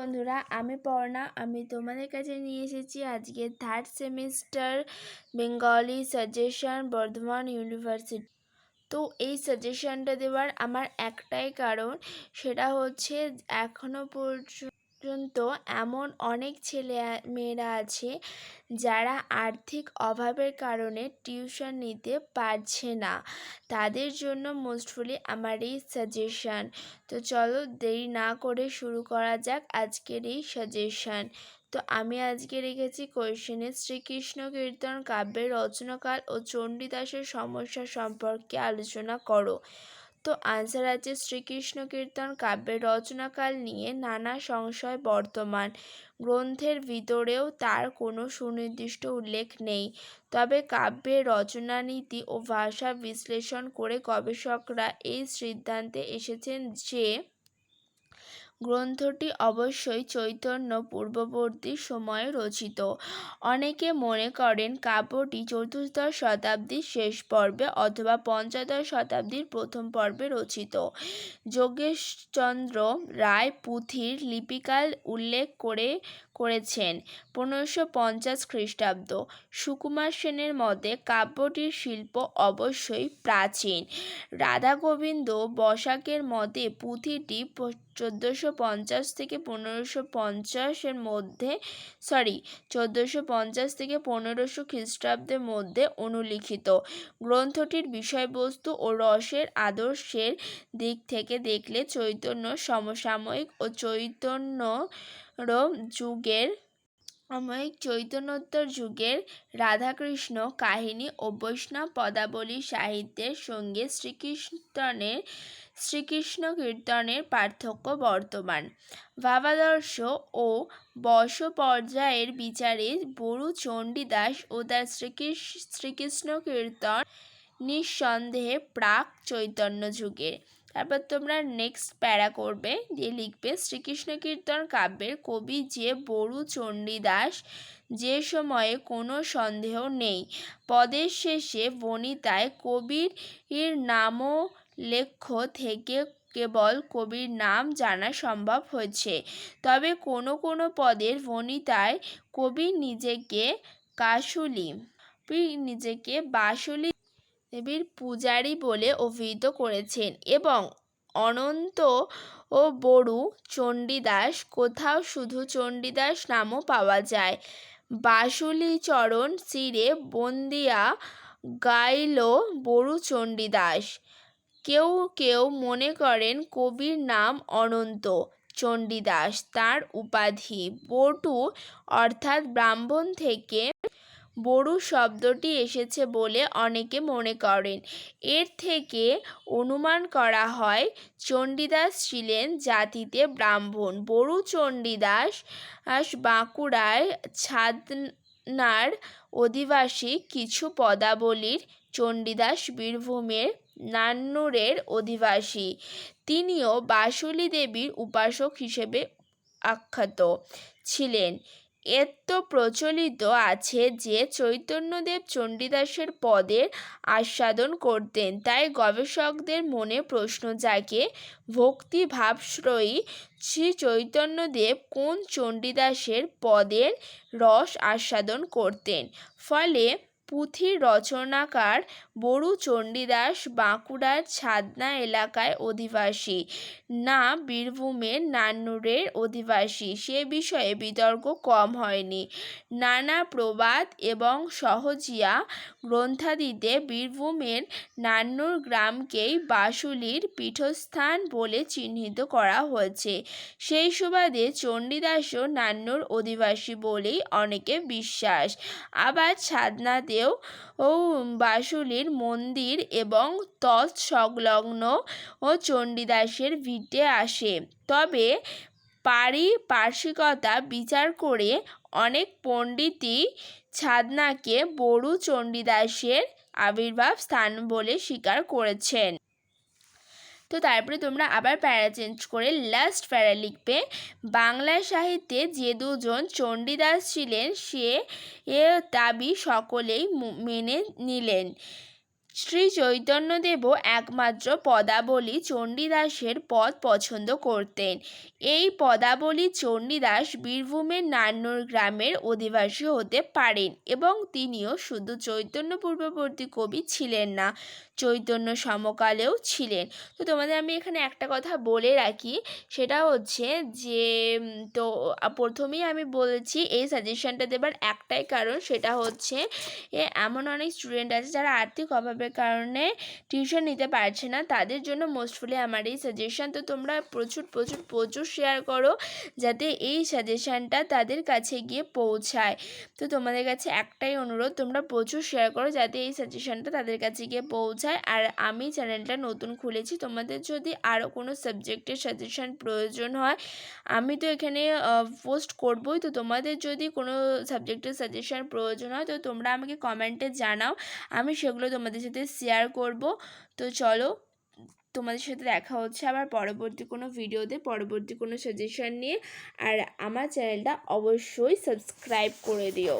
বন্ধুরা, আমি পর্ণা। আমি তোমাদের কাছে নিয়ে এসেছি আজকে third semester Bengali suggestion Bardhaman university তো এই সাজেশনটা দেওয়ার আমার একটাই কারণ, সেটা হচ্ছে এখনও পর্যন্ত এমন অনেক ছেলে মেয়েরা আছে যারা আর্থিক অভাবের কারণে টিউশন নিতে পারছে না। তাদের জন্য মোস্টফুলি আমার এই সাজেশান। তো চলো দেরি না করে শুরু করা যাক আজকের এই সাজেশান। তো আমি আজকে রেখেছি কোয়েশনে শ্রীকৃষ্ণ কীর্তন কাব্যের রচনাকাল ও চণ্ডীদাসের সমস্যা সম্পর্কে আলোচনা করো। তো আনসার শ্রীকৃষ্ণ কীর্তন কাব্যের রচনাকাল নিয়ে নানা সংশয় বর্তমান। গ্রন্থের ভিতরেও তার কোনো সুনির্দিষ্ট উল্লেখ নেই। তবে কাব্যের রচনানীতি ও ভাষা বিশ্লেষণ করে গবেষকরা এই সিদ্ধান্তে এসেছেন যে গ্রন্থটি অবশ্যই চৈতন্য পূর্ববর্তী সময়ে রচিত। অনেকে মনে করেন কাব্যটি চতুর্দশ শতাব্দীর শেষ পর্বে অথবা পঞ্চদশ শতাব্দীর প্রথম পর্বে রচিত। যোগেশচন্দ্র রায় পুঁথির লিপিকাল উল্লেখ করে, করেছেন পনেরোশো পঞ্চাশ খ্রিস্টাব্দ। সুকুমার সেনের মতে কাব্যটির শিল্প অবশ্যই প্রাচীন। রাধা গোবিন্দ বসাকের মতে পুঁথিটি চোদ্দোশো পঞ্চাশ থেকে পনেরোশো পঞ্চাশের মধ্যে সরি চোদ্দোশো পঞ্চাশ থেকে পনেরোশো খ্রিস্টাব্দের মধ্যে অনুলিখিত। গ্রন্থটির বিষয়বস্তু ও রসের আদর্শের দিক থেকে দেখলে চৈতন্য সমসাময়িক ও চৈতন্য যুগের সাময়িক চৈতন্যোত্তর যুগের রাধাকৃষ্ণ কাহিনী ও বৈষ্ণব পদাবলী সাহিত্যের সঙ্গে শ্রীকীর্তনের শ্রীকৃষ্ণ কীর্তনের পার্থক্য বর্তমান। ভাবাদর্শ ও বর্ষ পর্যায়ের বিচারে বড়ু চণ্ডীদাস ও তার শ্রীকৃষ্ণ কীর্তন নিঃসন্দেহে প্রাক চৈতন্য যুগের তারপর তোমরা নেক্সট প্যারা করবে, দিয়ে লিখবে শ্রীকৃষ্ণ কীর্তন কাব্যের কবি যে বড়ু চণ্ডীদাস যে সময়ে কোনো সন্দেহ নেই। পদের শেষে বনিতায় কবির নামও লেখ্য থেকে কেবল কবির নাম জানা সম্ভব হয়েছে। তবে কোনো কোনো পদের বনিতায় কবি নিজেকে কাশুলি নিজেকে বাসুলি দেবীর পূজারী বলে অভিহিত করেছেন এবং অনন্ত ও বড়ু চণ্ডীদাস কোথাও শুধু চণ্ডীদাস নামও পাওয়া যায়। বাসুলীচরণ শিরে বন্দিয়া গাইল বড়ু চণ্ডীদাস। কেউ কেউ মনে করেন কবির নাম অনন্ত চণ্ডীদাস, তার উপাধি। বটু অর্থাৎ ব্রাহ্মণ থেকে বড়ু শব্দটি এসেছে বলে অনেকে মনে করেন। এর থেকে অনুমান করা হয়, চণ্ডীদাস ছিলেন জাতিতে ব্রাহ্মণ। বড়ু চণ্ডীদাস বাঁকুড়ায় ছাদনার অধিবাসী কিছু পদাবলীর চণ্ডীদাস বীরভূমের নান্নুরের অধিবাসী। তিনিও বাসুলি দেবীর উপাসক হিসেবে আখ্যাত ছিলেন। এত প্রচলিত আছে যে চৈতন্যদেব চণ্ডীদাসের পদের আস্বাদন করতেন। তাই গবেষকদের মনে প্রশ্ন জাগে ভক্তিভাবশ্রয়ী শ্রী চৈতন্যদেব কোন চণ্ডীদাসের পদের রস আস্বাদন করতেন? ফলে পুঁথির রচনাকার বড়ু চণ্ডীদাস বাঁকুড়ার ছাদনা এলাকায় অধিবাসী। না বীরভূমের নান্নুরের অধিবাসী। সে বিষয়ে বিতর্ক কম হয়নি। নানা প্রবাদ এবং সহজিয়া গ্রন্থাদিতে বীরভূমের নান্নুর গ্রামকেই বাসুলির পীঠস্থান বলে চিহ্নিত করা হয়েছে। সেই সুবাদে চণ্ডীদাসও নান্নুর অধিবাসী বলেই অনেকে বিশ্বাস। আবার ছাদনাতেও ও বাসুলির মন্দির এবং তৎসংলগ্ন ও চণ্ডীদাসের ভিটে আসে। তবে পারিপার্শ্বিকতা বিচার করে অনেক পণ্ডিতই ছাদনাকে বড়ু চণ্ডীদাসের আবির্ভাব স্থান বলে স্বীকার করেছেন। তো তারপরে তোমরা আবার প্যারা চেঞ্জ করে লাস্ট প্যারা লিখবে, বাংলা সাহিত্যে যে দুজন চণ্ডীদাস ছিলেন সে এ দাবি সকলেই মেনে নিলেন। শ্রী চৈতন্যদেবও একমাত্র পদাবলী চণ্ডীদাসের পদ পছন্দ করতেন। এই পদাবলী চণ্ডীদাস বীরভূমের নান্নর গ্রামের অধিবাসী হতে পারেন এবং তিনিও শুধু চৈতন্য পূর্ববর্তী কবি ছিলেন না, চৈতন্য সমকালেও ছিলেন। তো তোমাদের আমি এখানে একটা কথা বলে রাখি, সেটা হচ্ছে যে তো প্রথমেই আমি বলছি এই সাজেশনটা দেবার একটাই কারণ, সেটা হচ্ছে এমন অনেক স্টুডেন্ট আছে যারা আর্থিক অভাবের কারণে টিউশন নিতে পারছে না। তাদের জন্য মোস্টফুলি আমার এই সাজেশান তো তোমরা প্রচুর প্রচুর প্রচুর শেয়ার করো যাতে এই সাজেশানটা তাদের কাছে গিয়ে পৌঁছায়। তো তোমাদের কাছে একটাই অনুরোধ, তোমরা প্রচুর শেয়ার করো যাতে এই সাজেশানটা তাদের কাছে গিয়ে পৌঁছায়। আর আমি চ্যানেলটা নতুন খুলেছি, তোমাদের যদি আরও কোনো সাবজেক্টের সাজেশান প্রয়োজন হয়, আমি তো এখানে পোস্ট করবই। তো তোমাদের যদি কোনো সাবজেক্টের সাজেশান প্রয়োজন হয়, তো তোমরা আমাকে কমেন্টে জানাও। আমি সেগুলো তোমাদের সাথে শেয়ার করব। তো চলো, তোমাদের সাথে দেখা হচ্ছে আবার পরবর্তী কোনো ভিডিওতে পরবর্তী কোনো সাজেশন নিয়ে। আর আমার চ্যানেলটা অবশ্যই সাবস্ক্রাইব করে দিও।